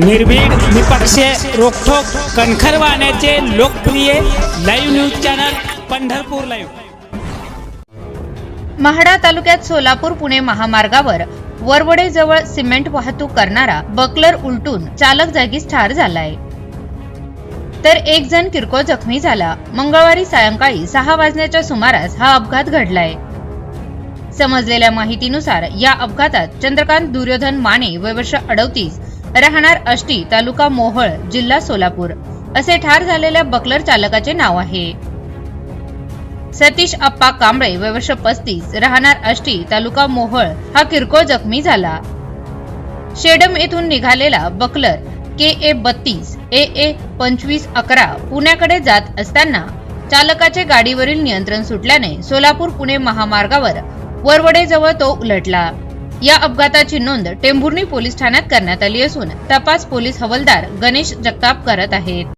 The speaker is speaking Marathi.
निर्भीड निपक्ष रोखोक कणखर वाहण्याचे लोकप्रिय live news channel Pandharpur live MHADA तालुक्यात सोलापूर पुणे महामार्गावर वरवडे जवळ सिमेंट वाहतूक करणारा बकलर उलटून चालक जागीच ठार झालाय. तर एक जण किरकोळ जखमी झाला. मंगळवारी सायंकाळी सहा वाजण्याच्या सुमारास हा अपघात घडलाय. समजलेल्या माहितीनुसार या अपघातात चंद्रकांत दुर्योधन माने वय वर्ष अडवतीस राहणार अष्टी तालुका मोहळ जिल्हा सोलापूर. असे ठार झालेल्या बकलर चालकाचे नाव आहे. सतीश अप्पा कांबळे वय वर्ष पस्तीस राहणार अष्टी तालुका मोहळ हा किरकोळ जखमी झाला. शेडम येथून निघालेला बकलर के ए बत्तीस ए ए पंचवीस अकरा पुण्याकडे जात असताना चालकाचे गाडीवरील नियंत्रण सुटल्याने सोलापूर पुणे महामार्गावर वरवडेजवळ तो उलटला. या अपघाताची नोंद टेंभुर्णी पोलीस ठाण्यात करण्यात आली असून तपास पोलीस हवालदार गणेश जगताप करत आहेत.